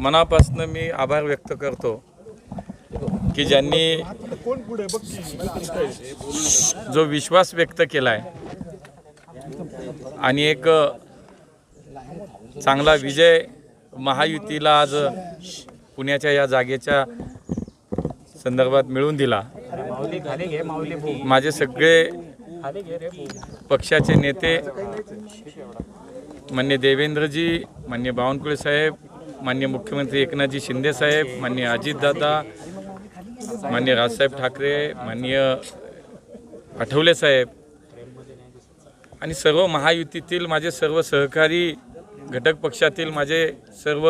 मनापासून मी आभार व्यक्त करतो की ज्यांनी जो विश्वास व्यक्त केला आहे आणि एक चांगला विजय महायुतीला आज पुण्याच्या या जागेच्या संदर्भात मिळवून दिला. माझे सगळे पक्षाचे नेते मान्य देवेंद्रजी मान्य बावनकुळे साहेब मान्य मुख्यमंत्री एकनाथजी शिंदे साहेब मान्य अजितदादा मान्य राजसाहेब ठाकरे मान्य आठवले साहेब आणि सर्व महायुतीतील माझे सर्व सहकारी घटक पक्षातील माझे सर्व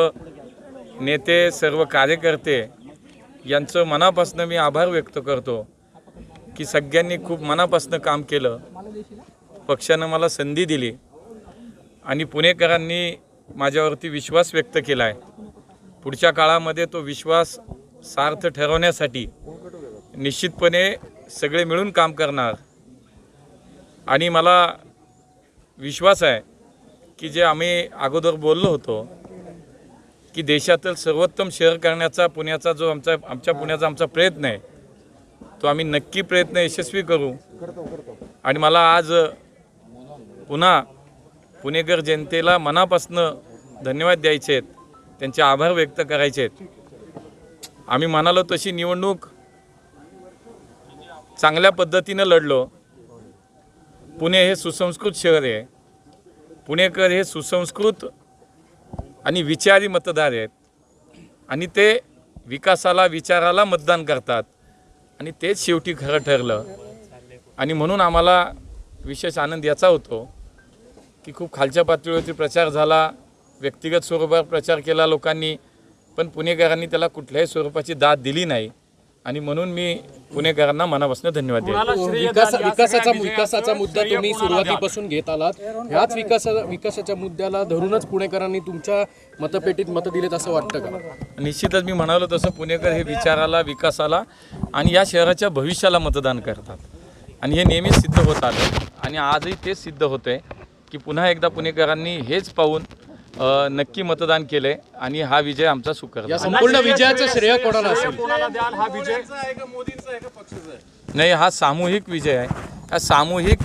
नेते सर्व कार्यकर्ते यांचं मनापासून मी आभार व्यक्त करतो की सगळ्यांनी खूप मनापासून काम केलं. पक्षानं मला संधी दिली आणि पुणेकरांनी माझ्यावरती विश्वास व्यक्त केला आहे पुढच्या काळामध्ये तो विश्वास सार्थ ठरवण्यासाठी निश्चितपणे सगळे मिळून काम करणार. आणि मला विश्वास आहे की जे आम्ही अगोदर बोललो होतो की देशातील सर्वोत्तम शहर करण्याचा पुण्याचा जो आमचा आमच्या पुण्याचा आमचा प्रयत्न आहे तो आम्ही नक्की प्रयत्न यशस्वी करू. आणि मला आज पुन्हा पुणेकर जनतेला मनापासनं धन्यवाद द्यायचे आहेत. त्यांचे आभार व्यक्त करायचे आहेत. आम्ही म्हणालो तशी निवडणूक चांगल्या पद्धतीनं लढलो. पुणे हे सुसंस्कृत शहर आहे. पुणेकर हे सुसंस्कृत आणि विचारी मतदार आहेत. आणि ते विकासाला विचाराला मतदान करतात. आणि तेच शेवटी खरं ठरलं. आणि म्हणून आम्हाला विशेष आनंद याचा होतो. की खूप खालच्या पातळीवरती प्रचार झाला व्यक्तिगत स्वरूपात प्रचार केला लोकांनी पण पुणेकरांनी त्याला कुठल्याही स्वरूपाची दाद दिली नाही. आणि म्हणून मी पुणेकरांना मनापासून धन्यवाद देतो. विकास विकासाचा विकासाचा मुद्दा तुम्ही सुरुवातीपासून घेत आलात. ह्याच विकासा विकासाच्या मुद्द्याला धरूनच पुणेकरांनी तुमच्या मतपेटीत मत दिलेत असं वाटतं का? निश्चितच मी म्हणालो तसं पुणेकर हे विचाराला विकासाला आणि या शहराच्या भविष्याला मतदान करतात. आणि हे नेहमीच सिद्ध होत आलं. आणि आजही तेच सिद्ध होतं आहे की पुन्हा एकदा पुणेकरांनी हेच पाहून नक्की मतदान केले आणि हा विजय आमचा सुकर या संपूर्ण विजयाचं श्रेय कोणाला असेल? नाही हा सामूहिक विजय आहे. हा सामूहिक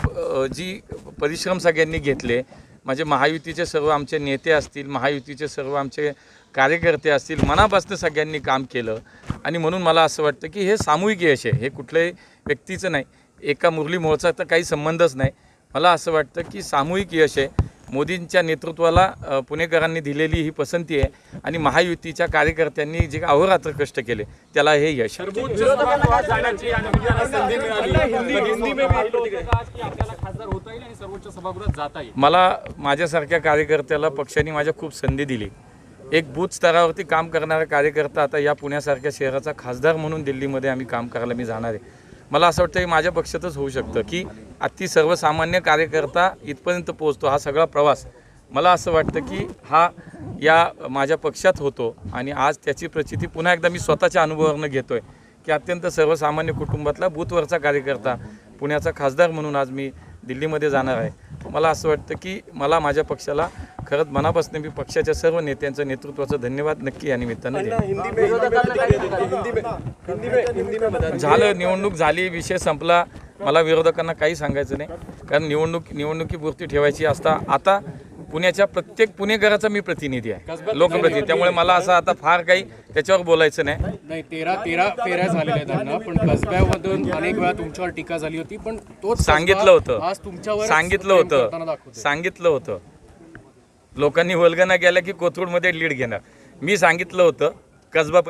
जी परिश्रम सगळ्यांनी घेतले म्हणजे महायुतीचे सर्व आमचे नेते असतील महायुतीचे सर्व आमचे कार्यकर्ते असतील मनापासून सगळ्यांनी काम केलं. आणि म्हणून मला असं वाटतं की हे सामूहिक यश आहे. हे कुठल्याही व्यक्तीचं नाही. एका मुरली मोहचा तर काही संबंधच नाही. मला असं वाटतं की सामूहिक यश आहे. मोदींच्या नेतृत्वाला पुणेकरांनी दिलेली ही पसंती आहे आणि महायुतीच्या कार्यकर्त्यांनी जे अहोरात्र कष्ट केले त्याला हे यश मला माझ्यासारख्या कार्यकर्त्याला पक्षाने माझ्या खूप संधी दिली. एक बूथ स्तरावरती काम करणारा कार्यकर्ता आता या पुण्यासारख्या शहराचा खासदार म्हणून दिल्लीमध्ये आम्ही काम करायला मी जाणार आहे. मला असं वाटतं की माझ्या पक्षातच होऊ शकतं की अति सर्वसामान्य कार्यकर्ता इथपर्यंत पोहोचतो हा सगळा प्रवास. मला असं वाटतं की हा या माझ्या पक्षात होतो आणि आज त्याची प्रचिती पुन्हा एकदा मी स्वतःच्या अनुभवावरनं घेतो आहे की अत्यंत सर्वसामान्य कुटुंबातला बूथवरचा कार्यकर्ता पुण्याचा खासदार म्हणून आज मी दिल्लीमध्ये जाणार आहे. मला असं वाटतं की मला माझ्या पक्षाला खरंच मनापासून मी पक्षाच्या सर्व नेत्यांचं नेतृत्वाचं धन्यवाद नक्की या निमित्तानं झालं निवडणूक झाली विषय संपला. मला विरोधकांना काही सांगायचं नाही. कारण निवडणूक निवडणुकीपुरती ठेवायची असता आता पुण्याच्या प्रत्येक पुणेकराचा मी प्रतिनिधी आहे. लोकप्रतिनिधी. त्यामुळे मला असं आता फार काही त्याच्यावर बोलायचं नाही. नाही तेरा तेरा फेऱ्या झालेल्या आहेत त्यांना पण कसब्यामधून अनेक वेळा तुमच्यावर टीका झाली होती पण कसबा सांगितलं होतं. आज तुमच्यावर सांगितलं होतं. सांगितलं होतं. लोकांनी वल्गना केल्या की कोथरूडमध्ये लीड घेणार. मी सांगितलं होतं कसबा